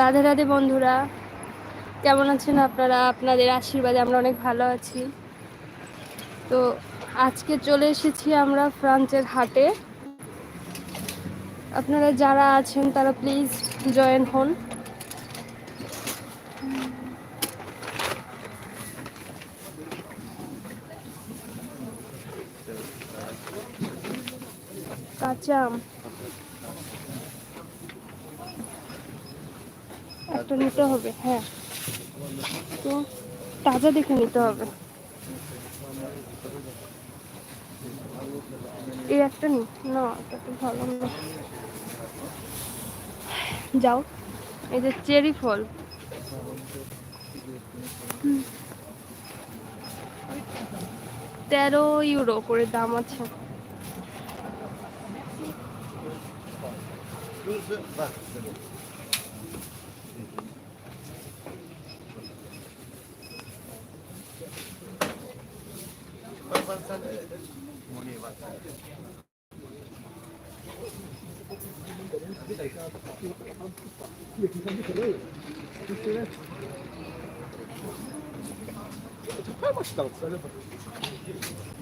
রাধে রাধে বন্ধুরা, কেমন আছেন আপনারা? আপনাদের আশীর্বাদে আমরা অনেক ভালো আছি। তো আজকে চলে এসেছি আমরা ফ্রান্সের হাটে। আপনারা যারা আছেন, তারা প্লিজ জয়েন হন। কাঁচা আম। একটা নিতে হবে হ্যাঁ। তো তাজা দেখে নিতে হবে। এই একটা নি, না, এটা তো ভালো না। যাও, এই যে চেরি ফল। তেরো ইউরো করে দাম আছে।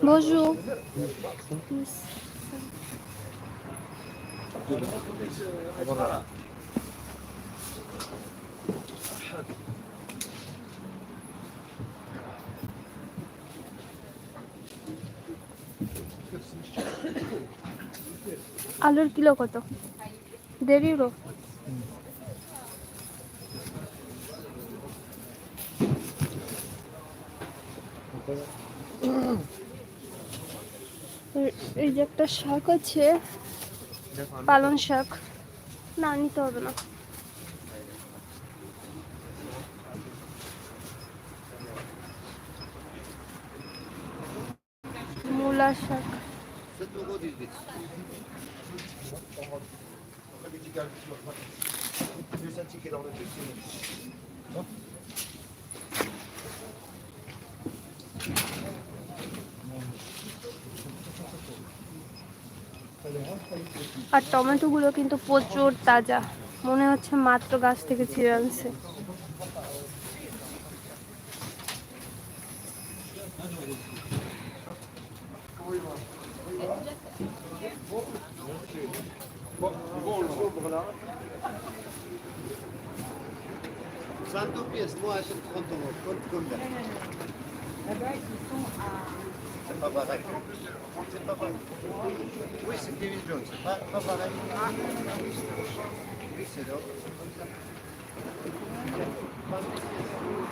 Bonjour. Voilà. আলুর কিলো কত? দেড় ইউরো এই যে একটা শাক আছে, পালং শাক। না, নিতে হবে না। মূলা শাক। আর টমেটোগুলো কিন্তু প্রচুর তাজা। মনে হচ্ছে মাত্র গাছ থেকে ছিঁড়ে আনছে।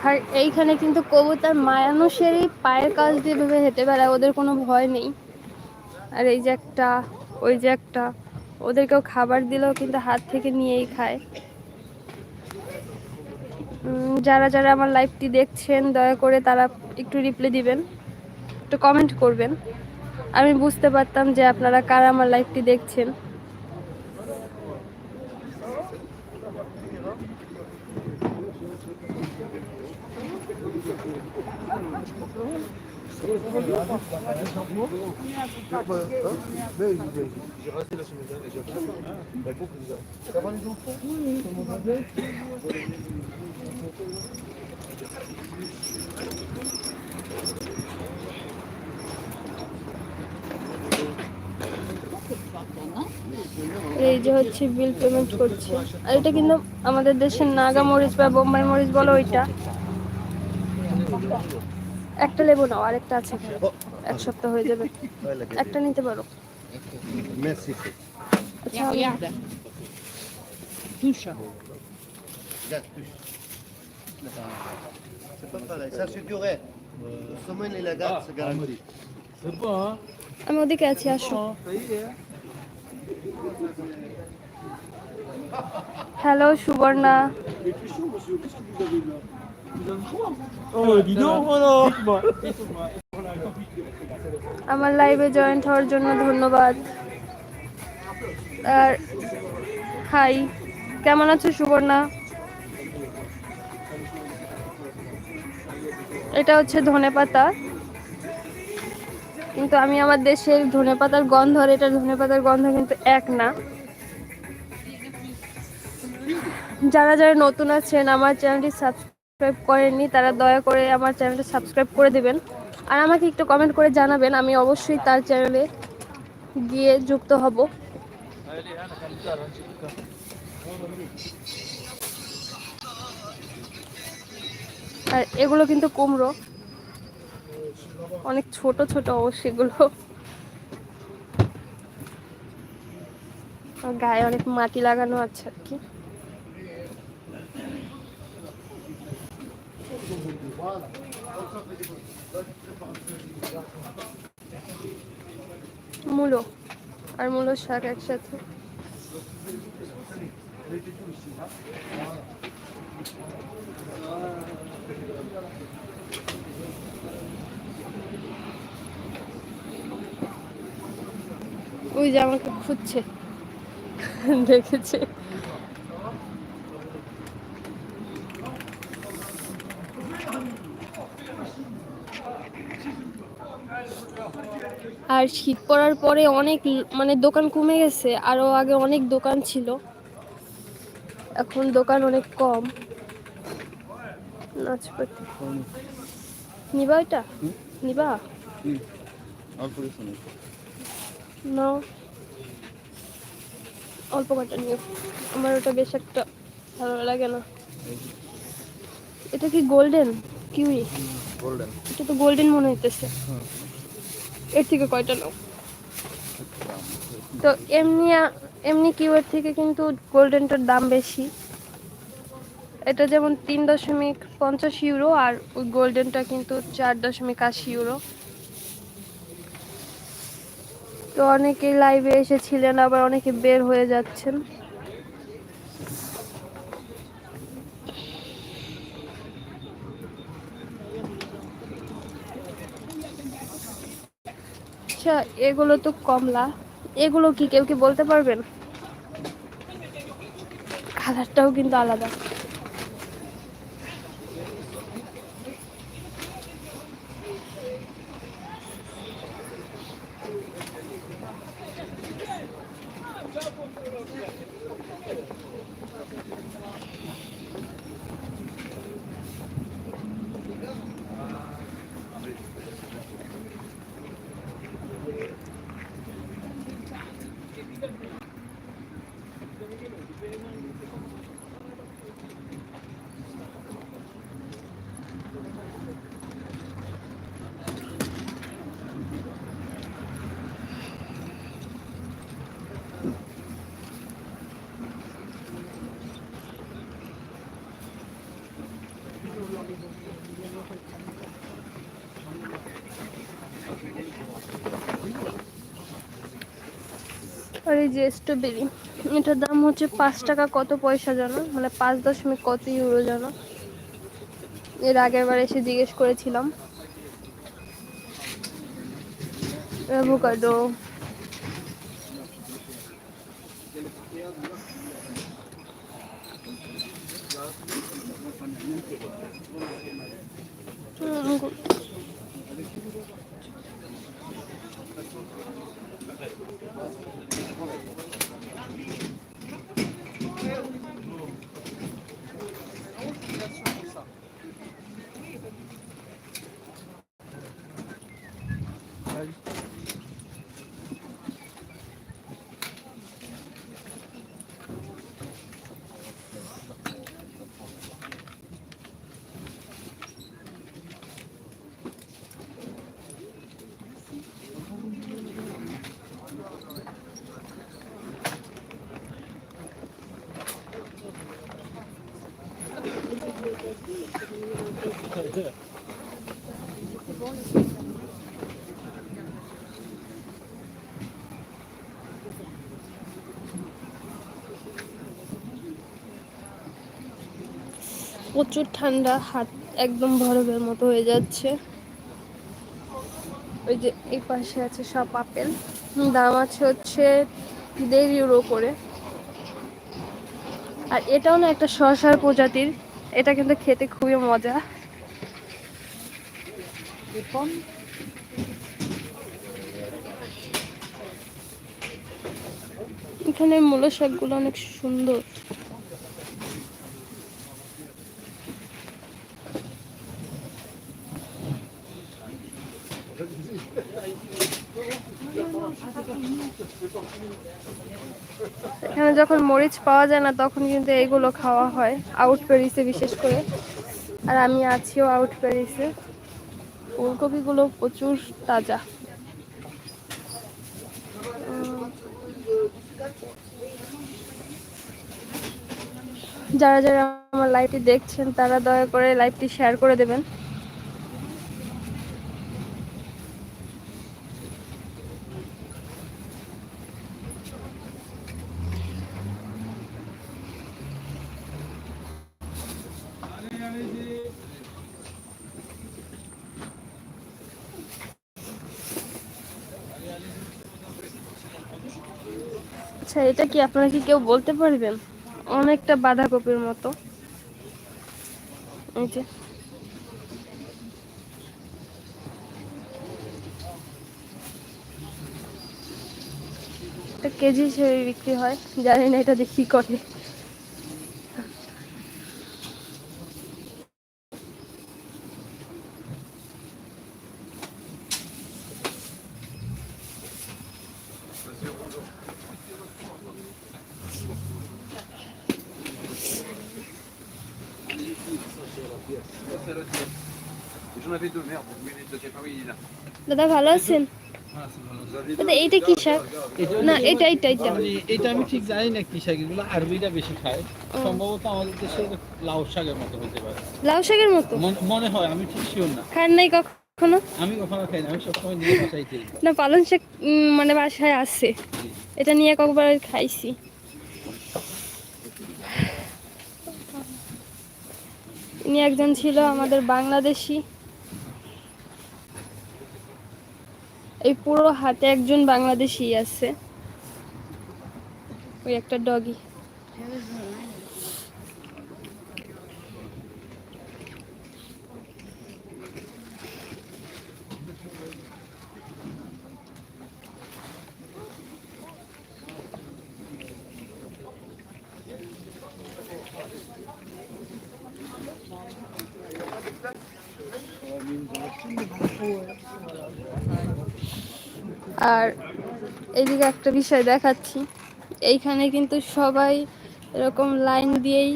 আর এইখানে কিন্তু কবুতর মানুষেরই পায়ের কাজ দিয়ে ভেবে হেঁটে বেড়ায়, ওদের কোনো ভয় নেই। আর এই যে একটা, ওই যে একটা, ওদেরকেও খাবার দিলেও কিন্তু হাত থেকে নিয়েই খায়। যারা যারা আমার লাইভটি দেখছেন, দয়া করে তারা একটু রিপ্লাই দিবেন, একটু কমেন্ট করবেন। আমি বুঝতে পারতাম যে আপনারা কারা আমার লাইভটি দেখছেন। এই যে হচ্ছে বিল পেমেন্ট করছে। আর এটা কিন্তু আমাদের দেশের নাগা মরিচ বা বোম্বাই মরিচ বলো ওইটা। একটা লেবু নাও আরেকটা আছে এক সপ্তাহ হয়ে যাবে। একটা নিতে পারো। আচ্ছা, আমি ওদিকে আছি আসো। হ্যালো সুবর্ণা আমার লাইভে জয়েন্ট হওয়ার জন্য ধন্যবাদ। আর হাই কেমন আছো, সুবর্ণা? এটা হচ্ছে ধনেপাতা। কিন্তু আমি আমার দেশের ধনেপাতার গন্ধ আর এটার ধনেপাতার গন্ধ কিন্তু এক না। যারা যারা নতুন আছেন, আমার চ্যানেলটি সাবস্ক্রাইব করেননি, তারা দয়া করে আমার চ্যানেলটি সাবস্ক্রাইব করে দেবেন। আর আমাকে একটু কমেন্ট করে জানাবেন, আমি অবশ্যই তার চ্যানেলে গিয়ে যুক্ত হব। আর এগুলো কিন্তু কুমড়ো। অনেক ছোট ছোট এগুলো গায়ে অনেক মাটি লাগানো আছে আর কি। মূলো, আর মূলো শাক একসাথে। ওই যে আমাকে খুঁজছে। দেখেছে। আর শীত পড়ার পরে অনেক মানে দোকান কমে গেছে আরও আগে অনেক দোকান ছিল। এখন দোকান অনেক কম। নাচপাতি। নিবা ওইটা? নিবা। নাও অল্প কটা নিও। আমার ওটা বেশ একটা ভালো লাগে না। এটা কি গোল্ডেন কিউই? গোল্ডেন এটা তো গোল্ডেন মনে হইতেছে। এর থেকে কয়টা নাও? তো এমনি এমনি কিউয়ের থেকে কিন্তু গোল্ডেনটার দাম বেশি। এটা যেমন তিন দশমিক পঞ্চাশ ইউরো আর ওই গোল্ডেনটা কিন্তু চার দশমিক আশি ইউরো তো অনেকে লাইভে এসেছিলেন, আবার অনেকে বের হয়ে যাচ্ছেন। আচ্ছা এগুলো তো কমলা। এগুলো কি কেউ কি বলতে পারবেন? কালারটাও কিন্তু আলাদা। এই যে স্ট্রবেরি এটার দাম হচ্ছে পাঁচ টাকা কত পয়সা জানো? মানে পাঁচ দশমিক কত ইউরো জানো? এর আগের বার এসে জিজ্ঞেস করেছিলাম। অ্যাভোকাডো প্রচুর ঠান্ডা হাত একদম বরফের মতো হয়ে যাচ্ছে। ওই যে এই পাশে আছে সব আপেল। দাম আছে হচ্ছে দেড় ইউরো করে। আর এটাও না একটা শশার প্রজাতির। এটা কিন্তু খেতে খুবই মজা। এখানে মূলো শাকগুলো অনেক সুন্দর। এখানে যখন মরিচ পাওয়া যায় না, তখন কিন্তু এগুলো খাওয়া হয় আউট প্যারিসে বিশেষ করে। আর আমি আছিও আউট প্যারিসে ফুলকপিগুলো প্রচুর তাজা। যারা যারা আমার লাইভটি দেখছেন, তারা দয়া করে লাইভটি শেয়ার করে দেবেন। আচ্ছা এটা কি আপনারা কি কেউ বলতে পারবেন? অনেকটা বাঁধাকপির মতো। কেজি হিসেবে বিক্রি হয়। জানি না এটা দেখি করে। দাদা ভালো আছেন? দাদা এইটা কি শাক? না এটা এটা এটা। এটা আমি ঠিক জানি না কি শাক এগুলো আরবিরা বেশি খায়। সম্ভবত আমাদের দেশে লাউ শাকের মতো হতে পারে। লাউ শাকের মতো? মন- হয় আমি ঠিক শিওর না। খান নাই কখনো? আমি কখনো খাই না আমি সবসময় বাসায় খাই না পালং শাক মানে বাসায় আছে। এটা নিয়ে কয়েকবার খাইছি। ইনি একজন ছিল আমাদের বাংলাদেশি। এই পুরো হাতে একজন বাংলাদেশি আছে। ওই একটা ডগি আর এইদিকে একটা বিষয় দেখাচ্ছি। এইখানে কিন্তু সবাই এরকম লাইন দিয়েই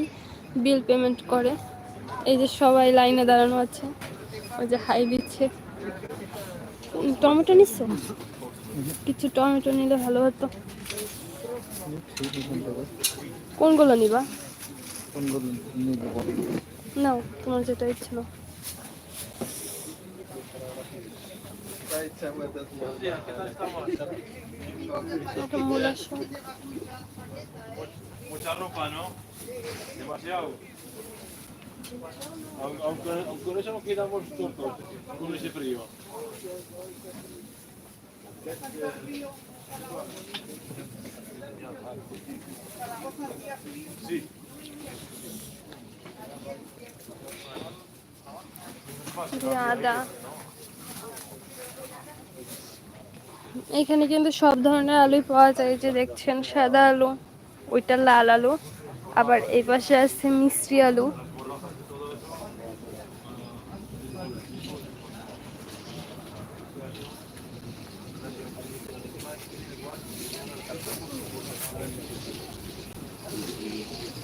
বিল পেমেন্ট করে। এই যে সবাই লাইনে দাঁড়ানো আছে। ওই যে হাই দিচ্ছে। টমেটো নিচ্ছ? কিছু টমেটো নিলে ভালো হতো। কোনগুলো নিবা? নাও তোমার যেটা ইচ্ছে Mucha ropa, ¿no? Demasiado. Aunque, con eso nos quedamos cortos, con ese frío. Sí. যে এখানে কিন্তু সব ধরনের আলুই পাওয়া যায় যে দেখছেন সাদা আলু ওইটা লাল আলু আবার এই পাশে আছে মিষ্টি আলু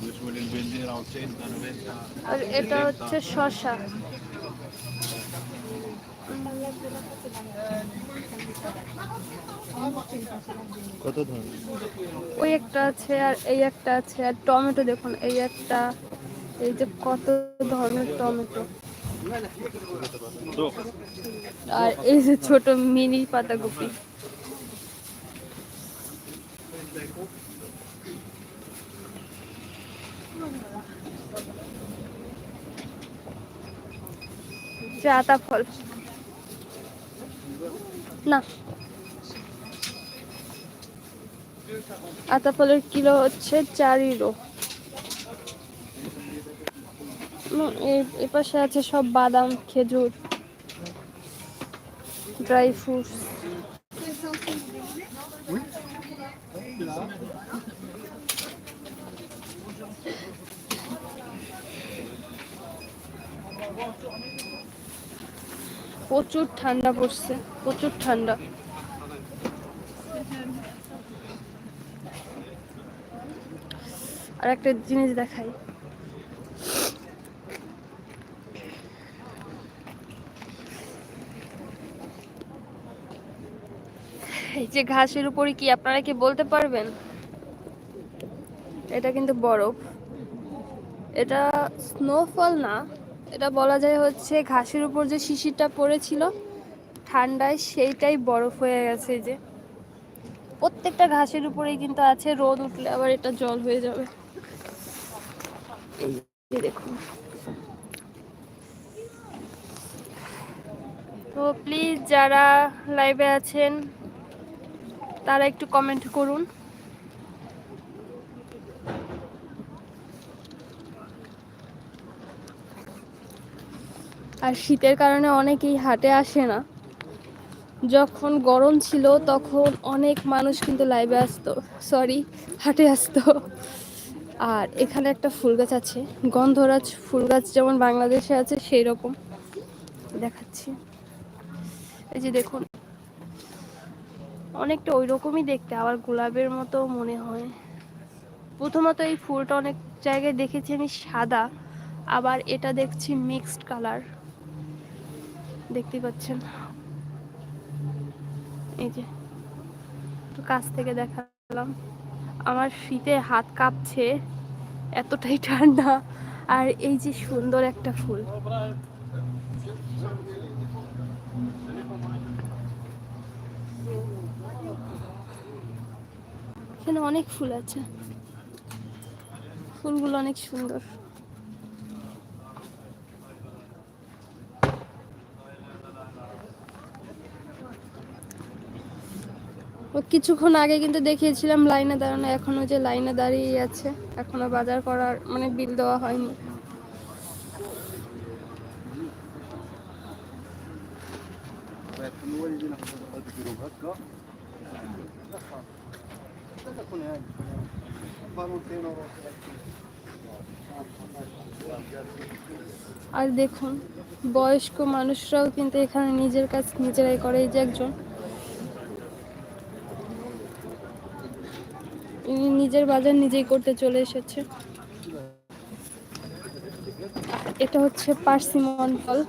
Le suelen vender a 80, 90. আর এটা হচ্ছে শসা কত ধরনের? ওই একটা আছে আর এই একটা আছে আর টমেটো দেখুন, এই একটা, এই যে কত ধরনের টমেটো। আর এই যে ছোট মিনি পাতাকপি। আতা ফল। না। আতা ফলের কিলো হচ্ছে চার ইউরো। এ- এপাশে আছে সব বাদাম, খেজুর, ড্রাই ফ্রুটস। প্রচুর ঠান্ডা পড়ছে, প্রচুর ঠান্ডা। আর একটা জিনিস দেখাই। এই যে ঘাসের উপরে কি আপনারা কি বলতে পারবেন? এটা কিন্তু বরফ। এটা স্নোফল না। এটা বলা যায় হচ্ছে ঘাসের উপর যে শিশিরটা পড়েছিল, ঠান্ডায় সেইটাই বরফ হয়ে গেছে যে। প্রত্যেকটা ঘাসের উপরেই কিন্তু আছে রোদ উঠলে আবার এটা জল হয়ে যাবে। দেখুন। তো প্লিজ যারা লাইভে আছেন, তারা একটু কমেন্ট করুন। আর শীতের কারণে অনেকেই হাটে আসে না। যখন গরম ছিল, তখন অনেক মানুষ কিন্তু লাইভে আসতো। সরি হাটে আসতো। আর এখানে একটা ফুল গাছ আছে। গন্ধরাজ ফুল গাছ যেমন বাংলাদেশে আছে সেই রকম দেখাচ্ছি। এই যে দেখুন। অনেকটা ওই রকমই দেখতে, আবার গোলাপের মতো মনে হয়। প্রথমত এই ফুলটা অনেক জায়গায় দেখেছি আমি সাদা, আবার এটা দেখছি মিক্সড কালার দেখতে পাচ্ছেন। এই যে, একটু কাছ থেকে দেখালাম। আমার শীতে হাত কাঁপছে, এতটাই ঠান্ডা। আর এই যে সুন্দর একটা ফুল। এখানে অনেক ফুল আছে। ফুলগুলো অনেক সুন্দর। ও কিছুক্ষণ আগে কিন্তু দেখিয়েছিলাম লাইনে দাঁড়ানো, এখনও যে লাইনে দাঁড়িয়ে আছে। এখনও বাজার করার মানে বিল দেওয়া হয়নি। আর দেখুন, বয়স্ক মানুষরাও কিন্তু এখানে নিজের কাজ নিজেরাই করে, এই যে একজন। নিজের বাজার নিজেই করতে চলে এসেছে। এটা হচ্ছে পার্সিমন ফল।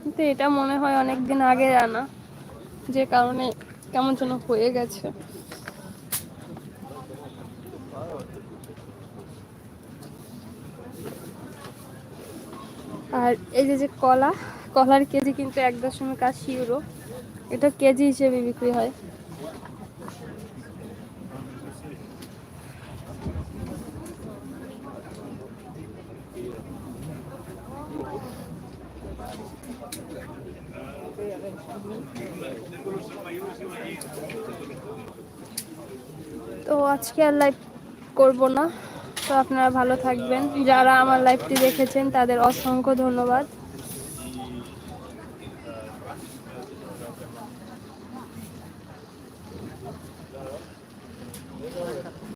কিন্তু এটা মনে হয় অনেক দিন আগে আনা, যে কারণে কেমন যেন হয়ে গেছে। আর এই যে যে কলা, কলার কেজি কিন্তু এক দশমিক আশি ইউরো এটা কেজি হিসেবে বিক্রি হয়। তো আজকে আর লাইভ করব না। তো আপনারা ভালো থাকবেন। যারা আমার লাইফটি দেখেছেন তাদের অসংখ্য ধন্যবাদ।